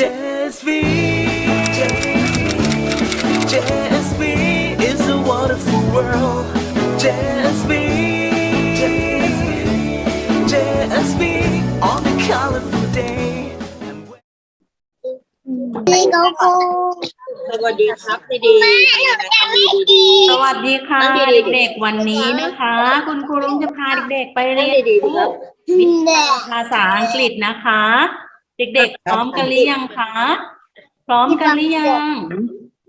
JSV, JSV is a wonderful world. JSV, JSV on a colorful day. And when- ดีโกโก้สวัสดีครับดีดีทำดีดีสวัสดีค่ะนั่งดีๆเด็กๆวันนี้นะคะ คุณครูลุงจะพาเด็กๆไปเรียนนั่งดีๆรู้ครับวิชาภาษาอังกฤษนะคะ เด็กๆ พร้อมกันหรือยังคะ พร้อมกันหรือยัง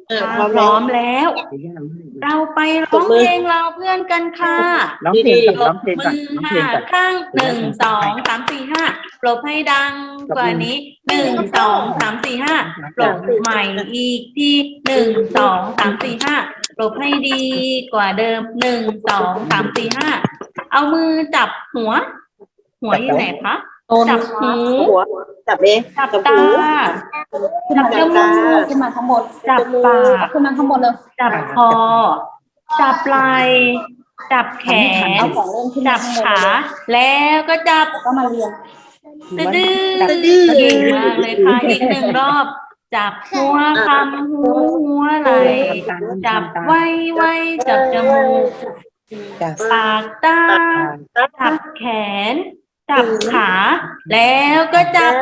เออถ้าพร้อมพแล้ร้วอมแล้ว เราไปร้องเพลงเราเพื่อนกันค่ะร้องเพลงก่อนร้องเพลงก่อนมือร้องเพลงค่ะก่อนข้างหนึ่งสองสามสี่ห้าปรบให้ดังกว่านี้หนึ่งสองสามสี่ห้าปรบใหม่อีกทีหนึ่งสองสามสี่ห้าปรบให้ดีกว่าเดิมหนึ่งสองสามสี่ห้าเอามือจับหัว หัวอยู่ไหนคะ จับหูหัวจับเองจับจับตาหูจับจมูกขึ้นมาข้างบนจับปากขึ้นมาข้างบนเลยจับคอ จับไหล่จับแขนเอาของเล่นขึ้นมาจับข้างบนขา แล้วก็จับแล้วก็มาเรียนดื้อดื้อเก่งมากเลยค่ะอีกหนึ่งรอบจับหัวคำหูหัวไหล่จับไว้ไว้จับจมูกจ้ะปากตาจับแขน จับขา แล้วก็จับ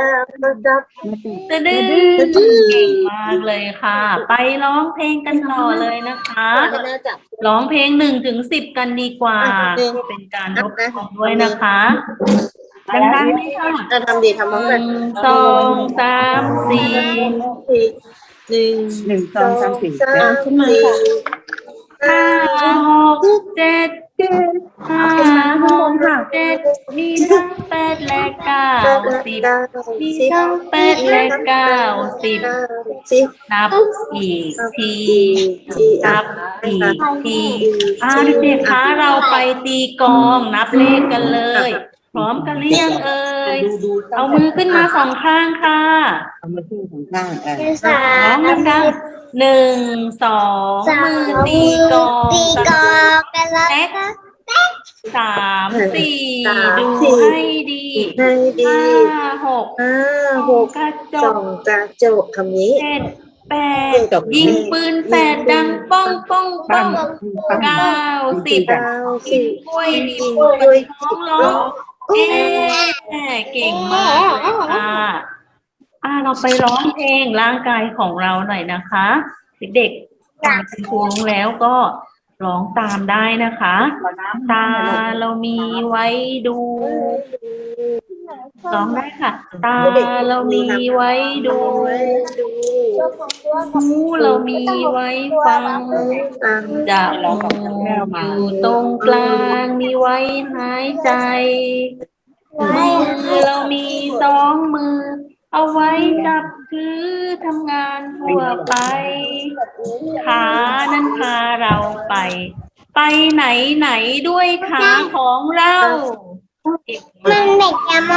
จับดื้อเก่งมากเลยค่ะ ไปร้องเพลงกันต่อเลยนะคะไม่น่าจับร้องเพลงหนึ่งถึงสิบกันดีกว่าอะหนึ่งเป็นการรบกวนด้วยนะคะดังๆเลยค่ะจะทำดีทำหพร้อมกันนึ่งสองสามสี่สี่หนึ่งหนึ่งสองสามสี่สามสี่ห้าหกเจ็ด ห้าหกเจ็ดมีทั้งแปดและเก้าสิบมีทั้งแปดและเก้าสิบสิบนับอีกทีสี่นับอีกทีอ่าเด็กๆคะเราไปตีกองนับเลขกันเลย พร้อมกันหรือยังเอ่ยเอามือขึ้นมาสองข้างค่ะเอามาที่ของข้างเออสาร้องดังๆ หนึ่งสองมือตีกลองตีกองกันแล้วแท็กสามสี่ดูให้ดีให้ดีห้าหกห้าหกกระจสอกงกระจกคำนี้ เจ็ดแปดยิงปืนแปดดังป้องป้องป้องเก้าสิบเก้ากิสินบกล้วยดิบด้วยร้องร้องเอ๊เก่งมากเลยค่ะ อ่าเราไปร้องเพลงร่างกายของเราหน่อยนะคะ เด็กๆฟังคุณครูรู้แล้วก็ร้องตามได้นะคะตาเรามีไว้ดูร้องได้ค่ะ ตาเรามีไว้ดูหูเรามีไว้ฟังฟังจะมูกอยู่ตรงกลางมีไว้หายใจมือเรามีสองมือ เอาไว้จับถือทำงานทั่วไป ขานั้นพาเราไป ไปไหนไหนด้วยขาของเราเก่งมัมานกเด็กจะหม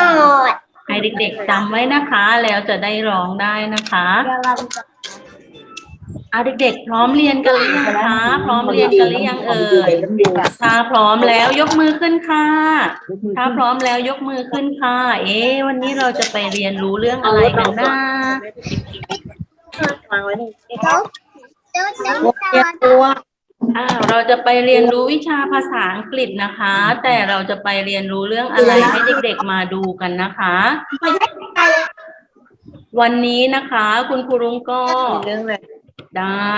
ด ให้เด็กๆจำไว้นะคะ แล้วจะได้ร้องได้นะคะ อะเด็กๆพร้อมเรียนกันหรือยังคะพร้อมเรียนกันหรือยังเอ่ยถ้าพร้อมแล้วยกมือขึ้นค่ะถ้าพร้อมแล้วยกมือขึ้นค่ะ เอ๊ะวันนี้เราจะไปเรียนรู้เรื่องอะไรกันนะวางไว้หนึ่งตุ๊ดตุ๊ดตุ๊ดอ่าเราจะไปเรียนรู้วิชาภาษาอังกฤษนะคะ แต่เราจะไปเรียนรู้เรื่องอะไรให้เด็ก ๆมาดูกันนะคะวันนี้นะคะ คุณครูรุ้งก็เรื่องอะไร ได้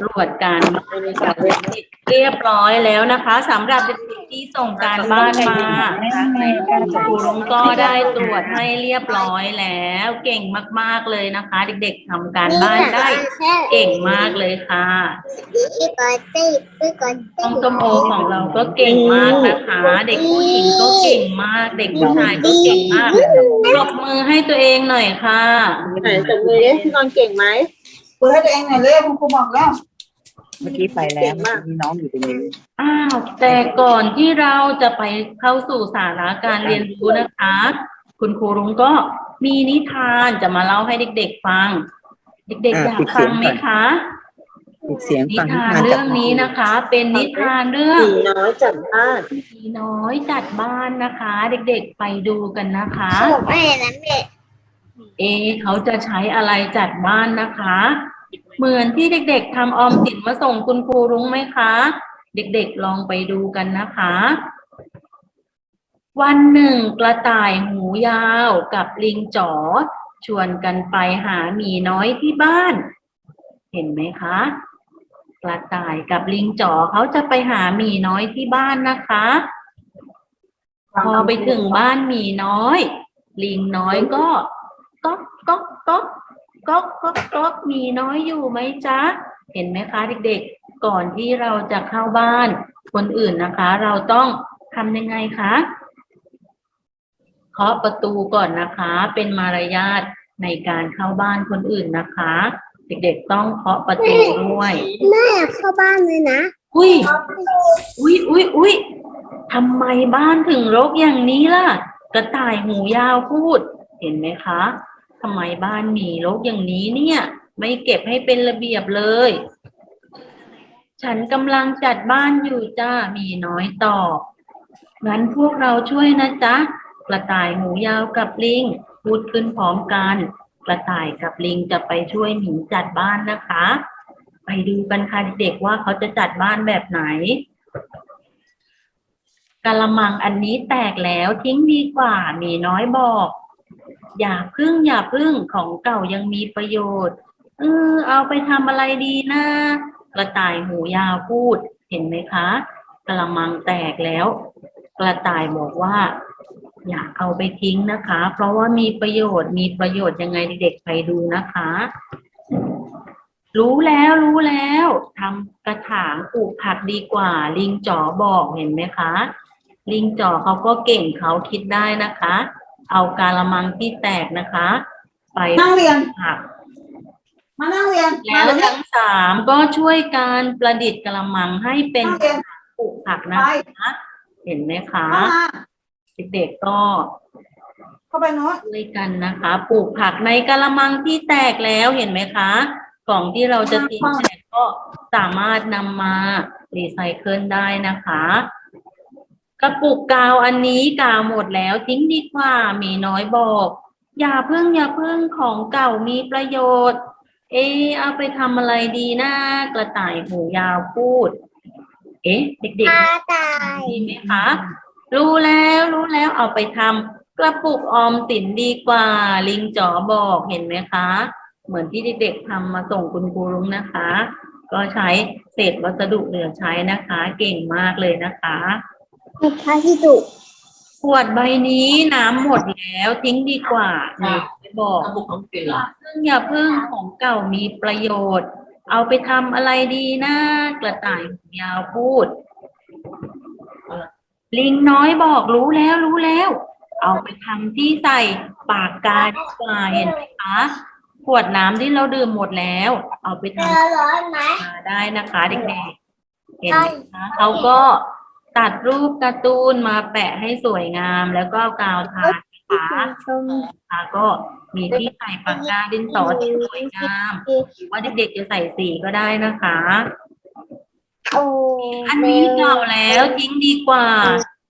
ตรวจการบ้านกับเด็กๆเรียบร้อยแล้วนะคะสำหรับเด็กๆที่ส่งการบ้านมาครูรุ้งก็ได้ตรวจให้เรียบร้อยแล้ว เก่งมากๆเลยนะคะ เด็กๆทำการบ้านได้เก่งมากเลยค่ะอีกก่อนตีอีกก่อนตีน้องส้มโอของเราก็เก่งมากนะคะ เด็กผู้หญิงก็เก่งมาก เด็กผู้ชายก็เก่งมากปรบมือให้ตัวเองหน่อยค่ะไหนจับมือดิพี่นอนเก่งไหม เปิดให้ตัวเองหน่อยเลยคุณครูบอกแล้วเมื่อกี้ไปแล้วมีน้องอยู่ตรงนี้อ้าวแต่ก่อนที่เราจะไปเข้าสู่สาระการเรียนรู้นะคะ คุณครูรุ้งก็มีนิทานจะมาเล่าให้เด็ก ๆ ฟัง เด็กๆอยากฟังไหมคะติดเสียงนิฟังทานเรื่องนี้นะคะ เป็นนิทานเรื่องผีน้อยจับบ้านผีน้อยจัดบ้านนะคะ เด็กๆไปดูกันนะคะบอกแม่นะแม่ เอเขาจะใช้อะไรจัดบ้านนะคะ เหมือนที่เด็กๆทำออมสินมาส่งคุณครูรุ้งไหมคะ เด็กๆลองไปดูกันนะคะ วันหนึ่งกระต่ายหูยาวกับลิงจ๋อชวนกันไปหาหมีน้อยที่บ้าน เห็นไหมคะ กระต่ายกับลิงจ๋อเขาจะไปหาหมีน้อยที่บ้านนะคะ พอไปถึงบ้านหมีน้อย ลิงน้อยก็ ก๊อกก๊อกก๊อกก๊อกก๊อกก๊อกหมีน้อยอยู่ไหมจ๊ะ เห็นไหมคะเด็กๆ ก่อนที่เราจะเข้าบ้าน คนอื่นนะคะ เราต้องทำยังไงคะเคาะประตูก่อนนะคะ เป็นมารยาทในการเข้าบ้านคนอื่นนะคะ เด็กๆต้องเคาะประตูด้วยแม่อยากเข้าบ้านเลยนะอุ้ยอุ้ยอุ้ยอุ้ยทำไมบ้านถึงรกอย่างนี้ล่ะ กระต่ายหูยาวพูด เห็นไหมคะ ทำไมบ้านหมีรกอย่างนี้เนี่ย ไม่เก็บให้เป็นระเบียบเลย ฉันกำลังจัดบ้านอยู่จ้ามีน้อยตอบงั้นพวกเราช่วยนะจ๊ะกระต่ายหูยาวกับลิงพูดขึ้นพร้อมกันกระต่ายกับลิงจะไปช่วยหมีจัดบ้านนะคะ ไปดูกันค่ะเด็กๆว่าเขาจะจัดบ้านแบบไหนกะละมังอันนี้แตกแล้วทิ้งดีกว่ามีน้อยบอก อย่าพึ่งอย่าพึ่งของเก่ายังมีประโยชน์ เออ เอาไปทำอะไรดีนะกระต่ายหูยาวพูด เห็นไหมคะกะละมังแตกแล้ว กระต่ายบอกว่า อย่าเอาไปทิ้งนะคะ เพราะว่ามีประโยชน์มีประโยชน์ยังไงเด็กๆไปดูนะคะ รู้แล้วรู้แล้วทำกระถางปลูกผักดีกว่า ลิงจ๋อบอกเห็นไหมคะ ลิงจ๋อเขาก็เก่งเขาคิดได้นะคะ เอากาละมังที่แตกนะคะ ไปนั่งเรียนผักมานั่งเรียนแล้มาวเรียนทั้งสามก็ช่วยการประดิษฐ์กระมังให้เป็นนั่งเรียนปลูกผักนะคะเห็นไหมคะเข้ามาเด็กๆก็เข้าไปโน้ตช่วยกันนะคะปลูกผักในกระมังที่แตกแล้วเห็นไหมคะ กล่องที่เราจะทิ้งแตกก็สามารถนำมารีไซเคิลได้นะคะ กระปุกกาวอันนี้กาวหมดแล้วทิ้งดีกว่ามีน้อยบอก อย่าเพิ่งอย่าเพิ่งของเก่ามีประโยชน์ เอะเอาไปทำอะไรดีนะกระต่ายหูยาวพูด เอ๊ะ เด็กตาๆตายดีไหมคะ รู้แล้วรู้แล้วเอาไปทำกระปุกออมสินดีกว่า ลิงจ๋อบอกเห็นไหมคะ เหมือนที่เด็กๆทำมาส่งคุณครูรุ้งนะคะ ก็ใช้เศษวัสดุเหลือใช้นะคะ เก่งมากเลยนะคะ มีพระที่ดุขวดใบนี้น้ำหมดแล้วทิ้งดีกว่านี่ไม่บอกกระปุกของเป็นอเหรอย่าเพิ่งอย่าเพิ่งของเก่ามีประโยชน์ เอาไปทำอะไรดีนะกระต่ายหูยาวพูด ลิงน้อยบอกรู้แล้วรู้แล้ว เอาไปทำที่ใส่ปากกาดีกว่าเห็นไหมคะขวดน้ำที่เราดื่มหมดแล้ว เอาไปเธทำอร้อนไหมมาได้นะคะเด็กๆเห็นไหมคะเขาก็ ตัดรูปการ์ตูนมาแปะให้สวยงาม แล้วก็เอากาวทานะคะชมนะคะก็มีที่ใส่ปากกาดินสอที่สวยงามหรือว่าเด็กๆจะใส่สีก็ได้นะคะโอ้อันนี้เก่าแล้วทิ้งดีกว่า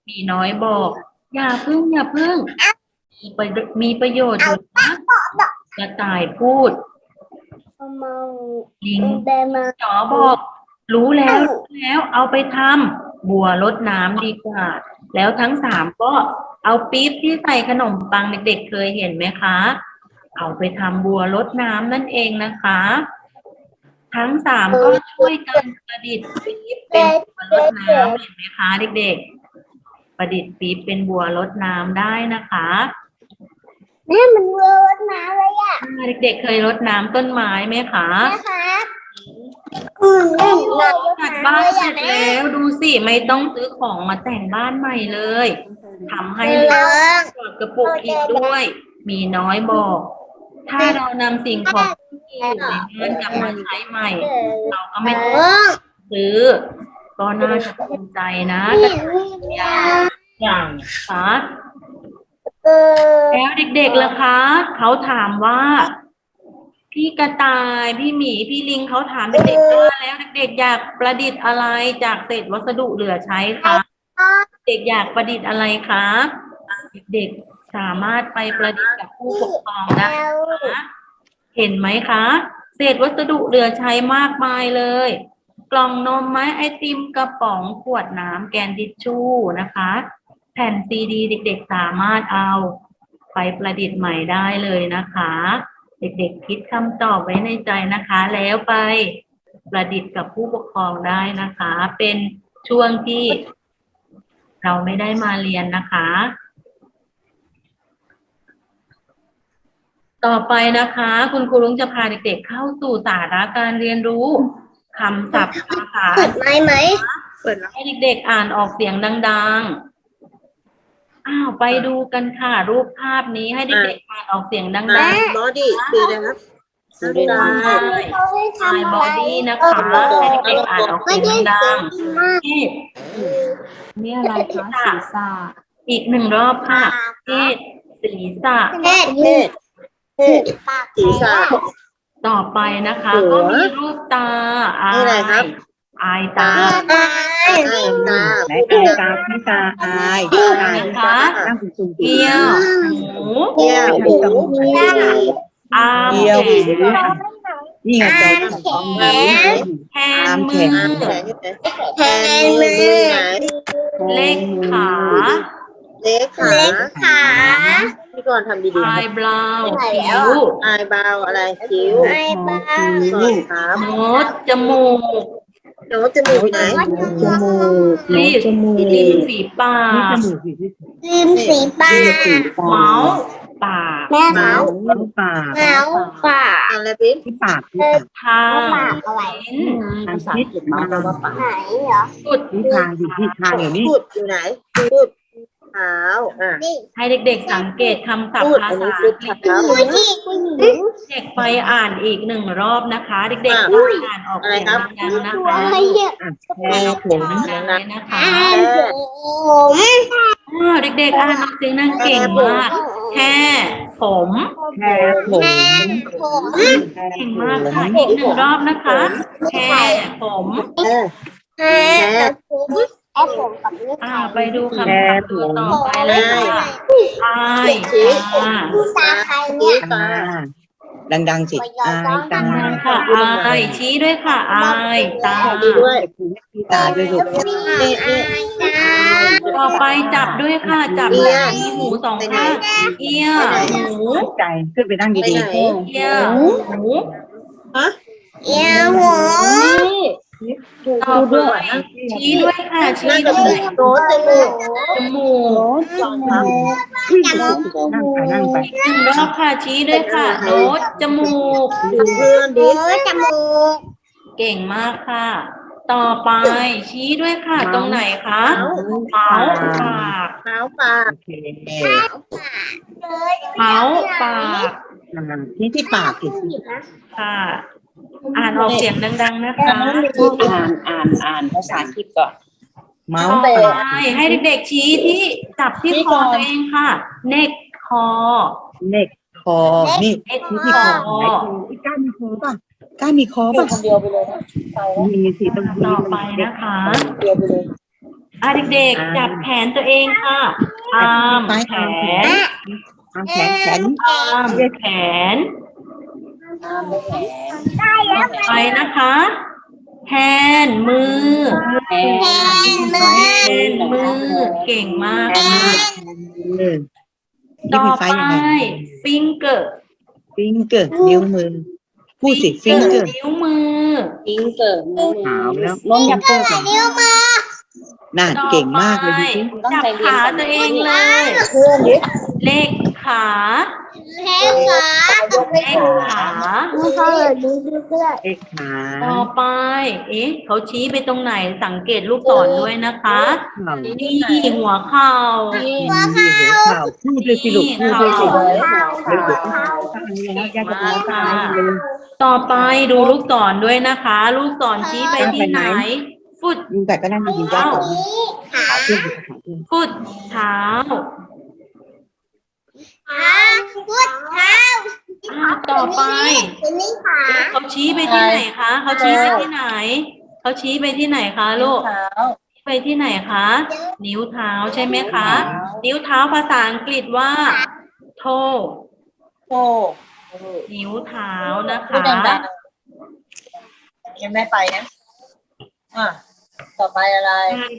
มีน้อยบอก อย่าพึ่งอย่าพึ่ง มีประมีประโยชน์อยู่นะกระต่ายพูดเมาลิงเดมาจอบอก รู้แล้วรู้แล้วเอาไปทำ บัวรดน้ำดีกว่า แล้วทั้งสามก็เอาปี๊บที่ใส่ขนมปังเด็กๆเคยเห็นไหมคะ เอาไปทำบัวรดน้ำนั่นเองนะคะ ทั้งสามก็ช่วยกันประดิษฐ์ปี๊บเป็นบัวรดน้ำเห็นไหมคะเด็กๆ ประดิษฐ์ปี๊บเป็นบัวรดน้ำได้นะคะแม่มันเวิร์ดมาเลยอะอ่าเด็กๆเคยรดน้ำต้นไม้ไหมคะนะครับ อืมเล่นเลยจัดบ้านเสร็จแล้วดูสิไม่ต้องซื้อของมาแต่งบ้านใหม่เลยทำให้เลิกเปิดกระปุกอีกด้วย มีน้อยบอก ถ้าเรานำสิ่งของที่อยู่ในบ้านกลับมาใช้ใหม่ เราก็ไม่ต้องเลิกซื้อ ก็น่าจะภูมิใจนะนี่กับนี่อย่างคะเออแล้วเด็กๆล่ะคะ เขาถามว่า พี่กระต่ายพี่หมีพี่ลิงเขาถามเด็กๆว่าแล้วเด็กๆอยากประดิษฐ์อะไรจากเศษวัสดุเหลือใช้คะเด็กอยากประดิษฐ์อะไรคะเด็กๆเฉสามารถไปประดิษฐ์กับผู้ปกครองได้นะคะเห็นไหมคะ เศษวัสดุเหลือใช้มากมายเลย กล่องนมไม้ไอติมกระป๋องขวดน้ำแกนทิชชู่นะคะ แผ่นซีดี เด็กๆสามารถเอาไปประดิษฐ์ใหม่ได้เลยนะคะ เด็กๆคิดคำตอบไว้ในใจนะคะ แล้วไปประดิษฐ์กับผู้ปกครองได้นะคะ เป็นช่วงที่เราไม่ได้มาเรียนนะคะ ต่อไปนะคะ คุณครูลุงจะพาเด็กๆเข้าสู่สาระการเรียนรู้คำศัพท์ภาษาเปิดไม้ไหมเปิดแล้วให้เด็กๆอ่านออกเสียงดัง ๆ อ้าวไปดูกันค่ะ รูปภาพนี้ให้เด็กๆอ่านออกเสียงดังอ่าๆบอดี้คืออะไรครับดูได้เขาให้ทายทำบอะอไรดี้นะคะให้เด็กๆอ่านออกไม่เสียงได้ดังดีมากๆที่นี่อะไรคะศีรษะอีกหนึ่งรอบค่ะที่ศีรษะเด็ดเพศเพศปากศีรษะ ต่อไปนะคะหัวก็มีรูปตาอานี่อะไรครับย อายตาตาไอ้ตาไหนตาตาพี่ตาอายต่อตาไปนคะตั้งสูงเกียวหูเที่ยวหูอามเดียวแขหูนนี่ไงใจของท้องหมูแทนมือแขนที่ไหนแขนมือไหนเล็กขาเล็กขาเล็กขาพี่กรณ์ทำดีอายบราวน์ไหนคิแล้ว้วๆอายบาวอะไรคิ้วไอ้บ้าสอนครับโน้ตจมูก โน้ตจมูกไหนจมูกรีบจมูกริมฝีปานี่จกมูกสิที่ลืมสีปากสีปาเมาส์ปากแม่เมาเขาส์ปากเมาปากอะไรปิ๊บที่ปากที่ปากทางปากอะไรทางพิษเมาส์แปลว่าปากไหนเหรอสุดที่ทางอยู่ที่ทางอยู่นี่พูดอยู่ไหนพูด เท้าอะ นี่ให้เด็กๆสังเกตคำศัพพูท์ดภาอันนี้ษาพูอัดงกฤษเท้าผู้หญิงผู้หญิงเด็กไปอ่านอีกหนึ่งรอบนะคะ เด็กอะๆต้องอ่านออกเสียงอะไรครับดังๆนะคะอะไรเยอะอะแค่ผมดังๆเลยนะคะอ่านผมอ้าวเด็กๆอ่านออกเสียงดังเก่งมากแค่ผมแค่ผมผมเก่งมากค่ะอีกหนึ่งรอบนะคะแค่ผมเออแค่ผม แค่ผมกับลูกอ่า ไปดูคำศัพท์ตัวต่อไปเลยค่ะอายตาผู้ตาใครเนี่ยตาดังๆสิอายตาค่ะอายชี้ด้วยค่ะอายตาดีด้วยที่ตาด้วยลูกนี่นี่ต่อไปจับด้วยค่ะ จับแบบมีหูสองข้างเอียหูตั้งใจขึ้นไปนั่งไปดีไหนเอียหูฮะเอียวหัว ต่อไปชี้ด้วยค่ะชี้นั่นก็ด้วคือยโน้ตจมูกจมูกๆนั่งไปนั่งไปอีกหนึ่งรอบค่ะชี้ด้วยค่ะโน้ตจมูกดูเพื่อนหัดิวจมูก เก่งมากค่ะ ต่อไปชี้ด้วยค่ะ ตรงไหนคะเมาส์ปากเท้าปากโอเคเมาส์ปากนี่ที่ปากสิค่ะ อ่านออกเสียงดังๆนะคะอ่านอ่านอ่านภาษาอังกฤษก่อน เมาต่อส์ไปปากให้เด็กๆชี้ที่จับที่คอตัวเองค่ะ เน็กคอ เน็กคอ นี่เน็กนี่คที่อคอไหนคอก้ามีคอป่ะก้ามีคอป่ะคนเดียวไปเลยมีสิต้องมีต่อไปนะคะเดียวไปเลยอะเด็กๆจับแขนตัวเองค่ะอาร์มแขนทำแขนแขนอาร์มแขน ไปนะคะ แฮนมือแขนแขนมือแฮนมือ เก่งมากแขค่ะนมือนี่ต่อมีไปไฟยังไงฟิงเกอร์ ฟิงเกอร์ นิ้วมือ พูดสิ ฟิงเกอร์ นิ้วมือขาวแล้วน้องยังเกอร์ก่อนนิ้วมือน่าเก่งมากเลยดูสิจับขาตัวเองเลยเพื่อนดิเลขขา แค่ขาเลขขาไม่เขาเลยดูดูเพื่อนเอ็กขาต่อไป เอ๊ะเขาชี้ไปตรงไหนสังเกตลูกศรด้วยนะคะเข่านี่หัวเข่ามีหัวเข่าพูดเลยสิลูกพูดเลยสิเดี๋ยวเดี๋ยวตั้งนี้นะยากจะพูดตั้งเลยต่อไปดูลูกศรด้วยนะคะ ลูกศรชี้ไปที่ไหน ฟุตยิงแต่ก็นั่งยิงยากกว่าขาขึ้นขาขึ้นฟุตเท้า ขาพุดเท้าอ่าต่อไปตัวนี้ขาเขาชี้ไปที่ไหนคะ เขาชี้ไปที่ไหน เขาชี้ไปที่ไหนคะลูกเไปที่ไหนคะ นิ้วเท้าใช่ไหมคะ นิ้วเท้าภาษาอังกฤษว่า toe โอ้นิ้วเท้านะพูดคะดังๆยังไม่ไปนะ อะ ต่อไปอะไร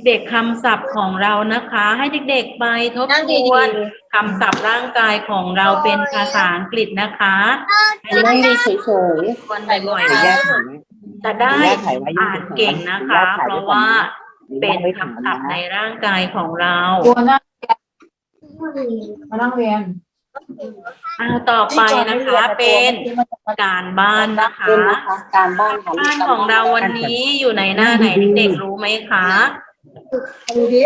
เด็กคำศัพท์ของเรานะคะ ให้เด็กๆไปทบนั่งทดีวนๆคำศัพท์ร่างกายของเราเป็นภาษาอังกฤษนะคะให้นั่งเด็ดีกเฉยๆทวนบ่อยๆๆเดี๋ยวนะย่าถ่ายไว้จะได้ย่าถ่ายไว้อ่านเก่งนะคะ เพราะว่าเป็นคำศัพท์ในร่างกายของเรา ตัวนั่งมานั่งเรียนเอาต่อไปนะคะเป็นการบ้านนะคะเป็นนะคะการบ้านค่ะบ้านของเราวันนี้อยู่ในหน้าไหนเด็กๆรู้ไหมคะดูดิ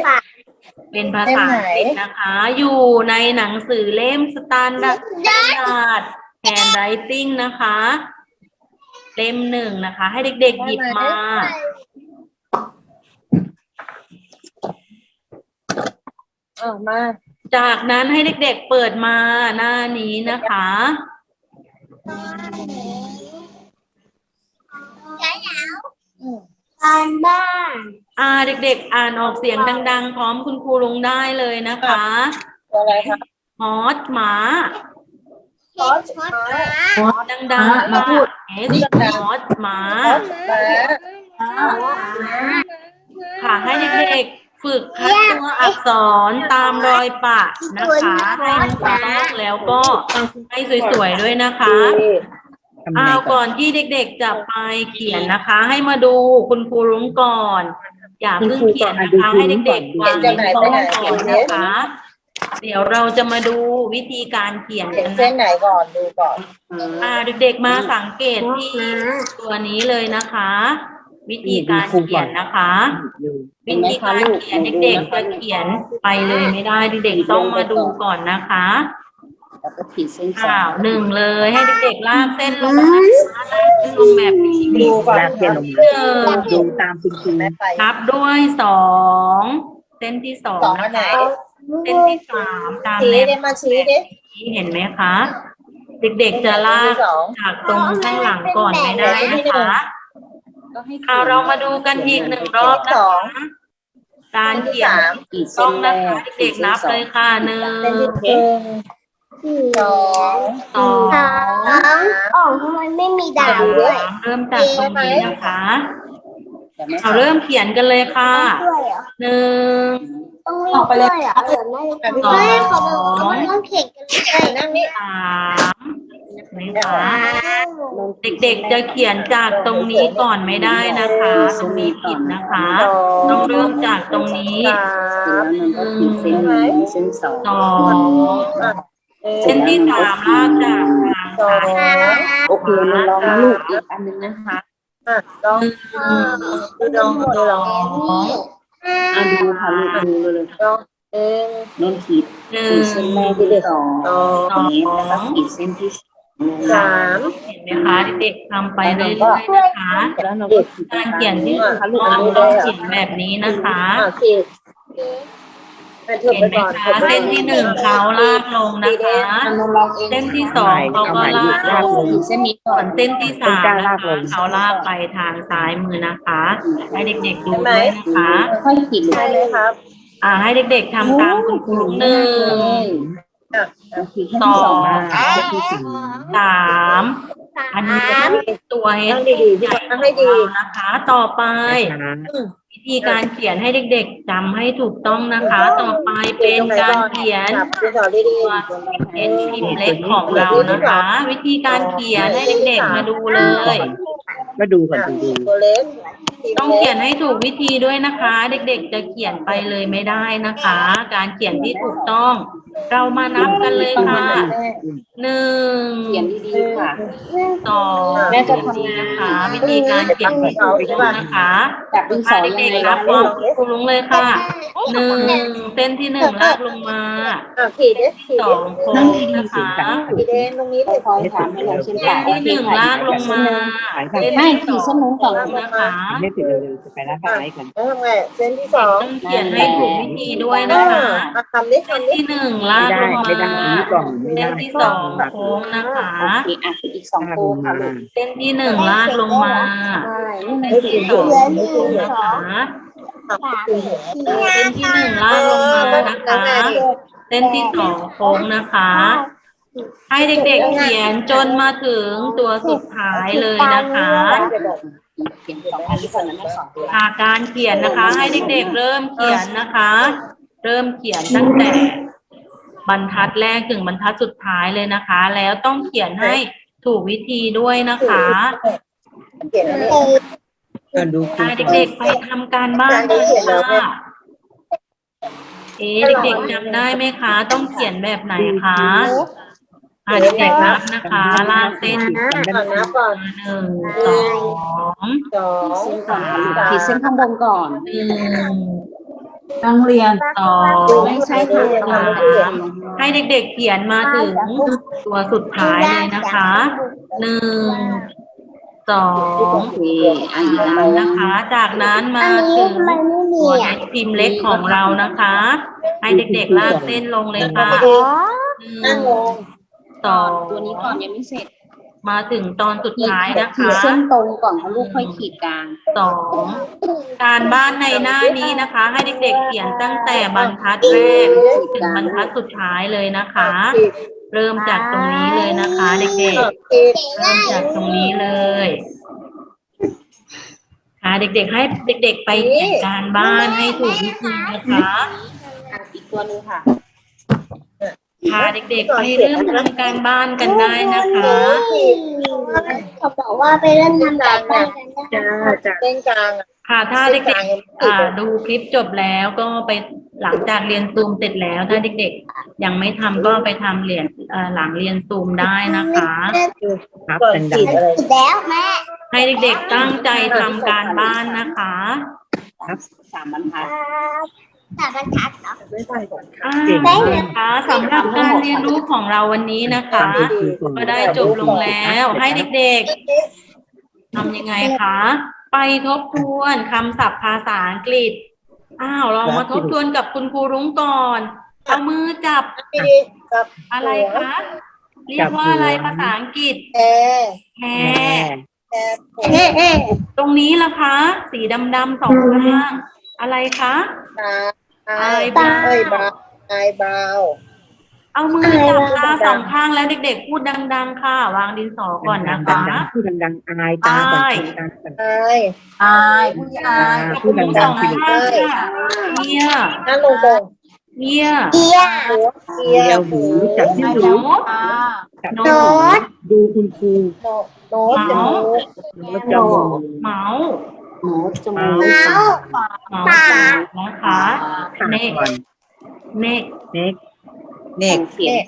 เป็นภาษาอังกฤษนะคะ อยู่ในหนังสือเล่มสแตนดาร์ดสแตนดาร์ดแฮนด์ไรติงนะคะ เล่มหนึ่งนะคะ ให้เด็กๆหยิบมาอะมา จากนั้นให้เด็กๆเปิดมาหน้านี้นะคะการบ้านอ่าเด็กๆ อ่านออกเสียงดัง ๆ พร้อมคุณครูลุงได้เลยนะคะตัวอะไรคะฮอตหมาเช็ดช็อตขาดังๆมาพูดเอสฮอตหมามาค่ะให้เด็กๆ ฝึกคัดตัวอักษรตามรอยปะนะคะให้ถูกต้องแล้วก็ให้สวยๆด้วยนะคะทำไงอ้าวก่ก่ออนนที่เด็กๆจะไปเขียนนะคะ ให้มาดูคุณครูรุ้งก่อน อย่าเพิ่งเขียนนะคะให้เด็กๆวางในโต๊ะก่อนนะคะ เดี๋ยวเราจะมาดูวิธีการเขียนเห็นกันเส้นนะไหนก่อนดูก่อนอ่าเด็กๆมาสังเกตที่ตัวนี้เลยนะคะ วิธีการเขียนนะคะ วิธีการเขียนเด็กๆจะเขียนไปเลยไม่ได้เด็กๆต้องมาดูก่อนนะคะแล้วก็ขีดเส้นสาอ้าวมหนึ่งเลย ให้เด็กๆลากเส้นลงนะคะลากเส้นลงแบบนี้ดูก่อนลากเส้นลงหนึ่งดูตามคุณครูแม่ไปทับด้วยสองเส้นที่สองสองอันะนไหนคะเส้นที่สามตามชี้แนวได้มาชี้ดินี้เห็นไหมคะ เด็กๆจะลากสองจากตรงข้างหลังก่อนไม่ได้นะคะ ก็ให้ขีดเอาเรามาดูกันอีกหนึ่งรอบนะคะการเขียนสามขีดต้เส้องนแรนะคะกเด็กๆนับเลยค่ะหนึ่งเส้นที่หนึ่งสองสองสองอ๋อทำไมไม่มีดาวด้วยสามเริ่มจากตรงนี้นะคะแต่ไม่เอาเริ่มเขียนกันเลยค่ะด้วยเหรอหนึ่ง ต้องมีด้วยเหรอเดี๋ยวไม่อะพี่สองไม่เขาบอกว่าต้องเข่งกันเลยนั่งนี่สาม นะคะเด็กๆจะเขียนจากตรงนี้ก่อนไม่ได้นะคะ ตรงนี้ผิดนะคะ ต้องเริ่มจากตรงนี้สามแล้วมันก็ขีดเส้นนี้เส้นสองสองเส้นที่สามลากจากทางสอซ้ายงโอเคลองนะลูกอีกอันหนึงนะคะอะลองดูลองดูลองอะดูค่ะลูกดูเลยลองหนึ่งนนขีดหนึ่ขีงดเส้นแรกที่สองสองสองนี้แล้วก็ขีดเส้นที่สาม สามเห็นไหมคะเด็กๆทำไปเรื่อยๆนะคะแล้วเราก็ขีดการเขียนที่ถูกต้องต้องเขียนแบบนี้นะคะอะขีดแม่ถือเห็นไปไหมก่อนคะเส้นที่หนึ่งเขาลากลงนะคะอันนนลองเองเส้นที่สองเขาก็ลากลงขีดเส้นนี้ก่ส่อวนนเส้นที่สามนะคะเขาลากไปทางซ้ายมือนะคะให้เด็กๆดูด้วยนะคะค่อยขีดใช่ไหมครับ อ่าให้เด็กๆทำตามคุณครูหนึ่งอะขีดแค่ที่ สองนะขีดสามสามอันนี้จะเป็นตัวให้นั่งดีๆพี่บอลนั่งให้ดี นะคะ ต่อไป วิธีการเขียนให้เด็กๆจำให้ถูกต้องนะคะ ต่อไปเป็นการเขียนจับพี่สอนดีเป็นพิมพ์เล็กของเรานะคะ วิธีการเขียนให้เด็กๆมาดูเลยก็ดูๆก่อนอะดูตัวเล็กต้องเขียนให้ถูกวิธีด้วยนะคะ เด็กๆ จะเขียนไปเลยไม่ได้นะคะ การเขียนที่ถูกต้อง เรามานับกันเลยค่ะหนึ่งเขียนดีๆค่ะสองนะคะ วิธีการเขียนที่ถูกต้องนะคะจับดินสอะอยังเด็กไงๆนันะบพร้ลูอมกคุณครูลุงเลยค่ะหนึ่งเส้นที่หนึ่งลากลงมาอะขีดดิขีดสดิองโค้งนะคะขีดเองตรงนี้เลยคอยถามให้เราเช่นเส้นที่หนึ่งลากลงมาเส้นไม่ที่ขีดสเส้อนงนู้นก่อนนะคะไม่ติดเลยจะไปรับอะไรกันแล้วทำไงเส้นที่สองต้องเขียนให้ถูกวิธีด้วยนะคะอะทำดิเส้นทำดิที่หนึ่งลากไม่ได้ลงไม่ได้มานี้ก่อนไม่เส้ได้นที่สองโค้งนะคะโอเคอะอีกสองโค้งค่ะลูกเส้นที่หนึ่งลากลงมาใช่เส้นที่สองโค้งนะคะเส้นที่หนึ่งลากลงมานะคะ เส้นที่สองโค้งนะคะ ให้เด็กๆเขียนจนมาถึงตัวสุดท้ายเลยนะคะองอันนี้ก่อนนะแม่สองตัวค่ะการเขียนนะคะ ให้เด็กๆเริ่มเขียนนะคะ เริ่มเขียนตั้งแต่บรรทัดแรกถึงบรรทัดสุดท้ายเลยนะคะ แล้วต้องเขียนให้ถูกวิธีด้วยนะคะ เขียนอันนี้อะดูครูให้เด็กๆไปทำการบ้านกันค่ะเอ๊ะเด็กๆจำได้ไหมคะ ต้องเขียนแบบไหนคะอ่าเด็กๆนับนะคะลากเส้นก่อนนะก่อนหนึ่งสองสองสามขีดเส้นข้างบนก่อนหนึ่งนักเรียนสองไม่ใช่ค่ะสามให้เด็กๆเขียนมาถึงตัวสุดท้ายเลยนะคะหนึ่ง สองโอเคอันสานี้มนะคะ จากนั้นมาอันนี้ถึงมันไม่มีตัวอะพิมพ์เล็กของเรานะคะ ให้เด็กๆลากเส้นลงเลยค่ะหนั่นึ่งงลงสองตัวนี้ก่อนยังไม่เสร็จ มาถึงตอนสุดท้ายนะขีดคะเส้นตรงก่อนเพราะลูกค่อยขีดกลางสองการบ้านในหน้านี้นะคะ ให้เด็กๆเขียนตั้งแต่บรรทัดแรกถึงบรรทัดสุดท้ายเลยนะคะ เริ่มจากตรงนี้เลยนะคะ เด็กขีดๆเริ่มจากตรงนี้เลยค่ะเด็กๆ ให้เด็กๆ ไปเขียนการบ้านให้ถูกวิธีนะคะ อีกตัวหนึงค่ะ ค่ะเด็กๆไปเริ่มทำการบ้านกันได้นะคะเขาบอกว่าไปเล่นน้ำแบบบ้านกันได้เส้นกลางอะค่ะถ้าเส้เด็นกลางกยังๆไม่ติดอ่าเลยดูคลิปจบแล้วก็ไปหลังจากเรียนซูมเสร็จแล้ว ถ้าเด็กๆ ยังไม่ทำก็ไปทำเรียนเอ่อหลังเรียนซูมได้นะคะครับก่อนเป็นดัขีงดอะไรติดแล้วแม่ให้เด็กๆตั้งใจทำการบ้านนะคะสามบรรทัด สามบรรทัดเหรอไม่ใช่ก่อนอ่าเก่งมากนะคะสำหรับการเรียนรู้ของเราวันนี้นะคะ ก็ได้จบลงแล้วให้เด็กๆทำยังไงคะ ไปทบทวนคำศัพท์ภาษาอังกฤษ อ้าวเรามาทบทวนกับคุณครูรุ้งก่อน เอามือจับดีๆกับอะไรคะเรียกว่าอะไรภาษาอังกฤษแอร์แฮแอร์เอ๊ะเอ๊ะตรงนี้ล่ะคะ สีดำๆสองข้างอะไรคะตาไอตาบราวเอ้ยบราวไอบราวเอามือจับตาสองข้างแล้วเด็กๆ พูดดัง ๆ ค่ะ วางดินสอก่อนนะคะดังๆพูดดังๆ อายตาก่อนอายตาก่อนอายอายผู้ชายพูดดัสองงๆสิข้างค่ะเงียนั่งลงตรงเงียเกียร์หัวเกียเดียวร์หูจับที่โนหูตอ่าจับโนที่หูตดูคุณครูโนโน้ตจมูก แล้วจมูกเมาส์ หนูจมูกเมาส์เมาส์ปากนะคะปากก่อน เนกเน็ก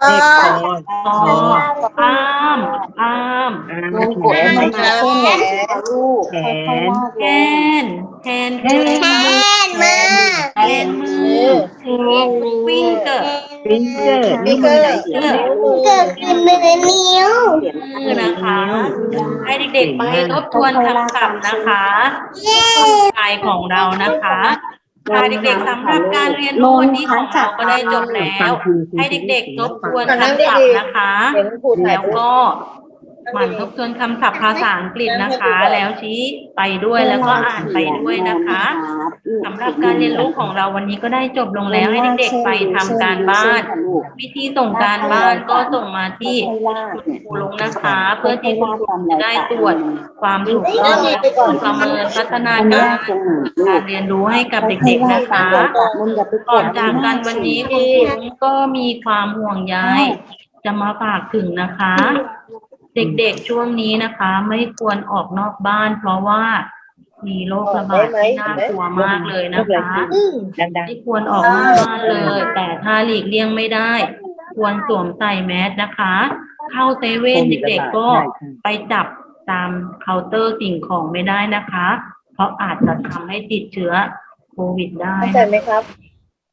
เน็กเขียนเอเน็กอคอคออ้ามอ้ามอ่าลงกดลงมาเส้นแหลมลูกค่อยๆลากแทลงนแทนคือแทนมาแทนมือฟิงเกอร์ฟิงเกอร์นี่มือไหนเขียนเกิดขึ้นมือนิ้วมือนะคะให้เด็กๆไปทบทวนคำศัพท์นะคะกายของเรานะคะ ค่ะเด็กๆสำหรับการเรียนรู้วันนี้ของเราก็ได้จบแล้ว ให้เด็กๆทบทวนคำศัพท์นะคะเห็นครูถ่ายแล้วรูปก็ หมั่นทบทวนคำศัพท์ภาษาอังกฤษนะคะ แล้วชี้ไปด้วยแล้วก็อ่านไปด้วยนะคะสำหรับการเรียนรู้ของเราวันนี้ก็ได้จบลงแล้วให้เด็กๆไปทำการบ้าน วิธีส่งการบ้านก็ส่งมาที่ค่อยๆลากเนี่ยครูลุงนะคะ เพื่อที่คุณครูจะได้ตรวจความถูกต้องและประเมินพัฒนามันการยากตรงไหนลูกากรเรียนรู้ให้กับเด็กๆนะคะมันอย่าไปก่อนจากกันวันนี้คุณครูลุงก็มีความห่วงใยจะมาฝากถึงนะคะ เด็กๆช่วงนี้นะคะ ไม่ควรออกนอกบ้าน เพราะว่ามีโรคระบาดที่น่ากลัวมากเลยนะคะดังไม่ควรออกนอกบ้านเลย แต่ถ้าหลีกเลี่ยงไม่ได้ ควรสวมใส่แมสนะคะ เข้าเซๆเว่นโควิดระเด็กบาดๆก็ใช่ใช่ไปจับตามเคาน์เตอร์สิ่งของไม่ได้นะคะ เพราะอาจจะทำให้ติดเชื้อโควิดได้เข้าใจไหมครับ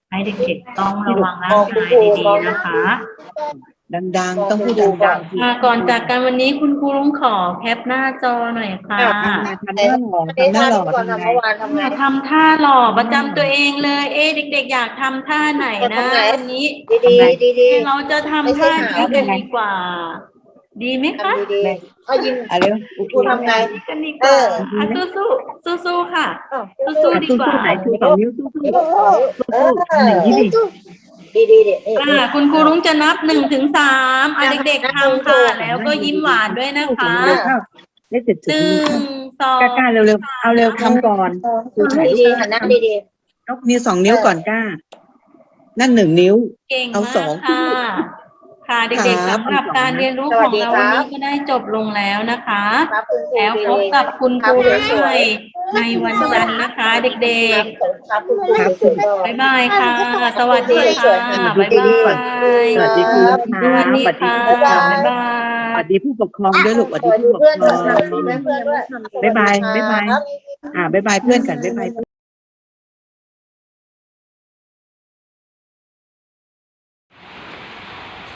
ให้เด็กๆต้องระวังร่างกายดีๆนะคะ ดังๆ ต้องพูดดังๆค่ะก่อนจากกันวันนี้คุณครูลุงขอแคปหน้าจอหน่อยค่ะอะทำหน้าหล่อไม่ได้ทำหน้าหล่อทำก่อนทำทำไงเมื่อวานทำไง ทำท่าหล่อประจำตัวเองเลย เอ๊ะเด็ก ๆ อยากทำท่าไหนนะทำไงวันนี้ดีดีดีดี เราจะทำท่านี้กันดีกว่า ดีไหมคะทำดีๆเอายิงเอาเร็วโอเคครูทำไง กันดีกเอว่าออะสู้สู้สู้สู้ๆค่ะอ้าวสู้อะๆดีสู้กว่าๆไหนชูสองนิ้วสู้ๆเออหนึ่งที่ดิดีดีดีนี่อ่าคุณครูรุ้งจะนับหนึ่งถึงสามอะเด็กๆทำค่ะ แล้วก็ยิ้มหวานด้วยนะคะได้เสร็จหสุดนึ่งสอง กล้าๆเร็วๆเอาเร็วทำก่อนดูถ่ายดีๆหันหน้าดีดีนกนิ้วสองนิ้วก่อนกล้า นั่นหนึ่งนิ้ว เก่งเอามาสกอง ค่ะ ค่ะเด็กๆครับสำหรับการเรียนรู้ของเราวันนี้ก็ได้จบลงแล้วนะคะๆครับคุณครูแล้วพบกับคุณครูรุ่งใหม่ในวันจันทร์นะคะ เด็กครับคุณครูครับสวยๆๆบ๊ายบายค่ะ สวัสดีค่ะบ๊ายบายสวัสดีครูครับสวัสดีค่ะสวัสดีบ๊ายบาสวัยสดีผู้ปกครองด้วยลูกสวัสสดีวัสดีผู้ปกเพื่อนครด้วยองสวัสดีเพื่อนๆด้วยบ๊ายบายบ๊ายบายครับอ่าบ๊ายบายเพื่อนกันบ๊ายบาย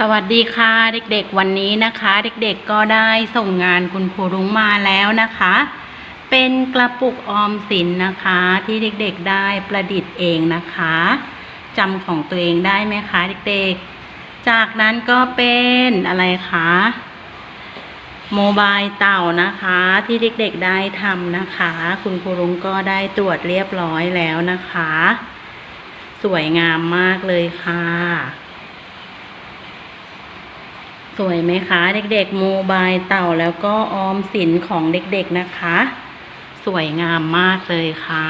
สวัสดีค่ะเด็กๆวันนี้นะคะ เด็กๆก็ได้ส่งงานคุณครูรุ้งมาแล้วนะคะ เป็นกระปุกออมสินนะคะ ที่เด็กๆได้ประดิษฐ์เองนะคะจำของตัวเองได้ไหมคะเด็กๆ จากนั้นก็เป็นอะไรคะโมบายเต่านะคะ ที่เด็กๆได้ทำนะคะ คุณครูรุ้งก็ได้ตรวจเรียบร้อยแล้วนะคะ สวยงามมากเลยค่ะ สวยไหมคะ เด็กๆโมบายเต่าแล้วก็ออมสินของเด็กๆนะคะ สวยงามมากเลยค่ะ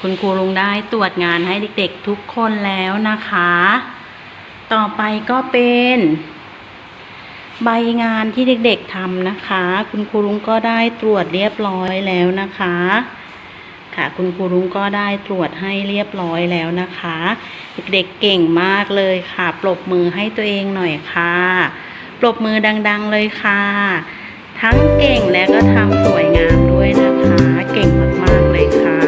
คุณครูลุงได้ตรวจงานให้เด็กๆทุกคนแล้วนะคะ ต่อไปก็เป็น ใบงานที่เด็กๆทำนะคะ คุณครูลุงก็ได้ตรวจเรียบร้อยแล้วนะคะ ค่ะ คุณครูลุงก็ได้ตรวจให้เรียบร้อยแล้วนะคะ เด็กๆเก่งมากเลยค่ะ ปรบมือให้ตัวเองหน่อยค่ะ ปรบมือดัง ๆเลยค่ะ ทั้งเก่งและก็ทำสวยงามด้วยนะคะ เก่งมากๆเลยค่ะ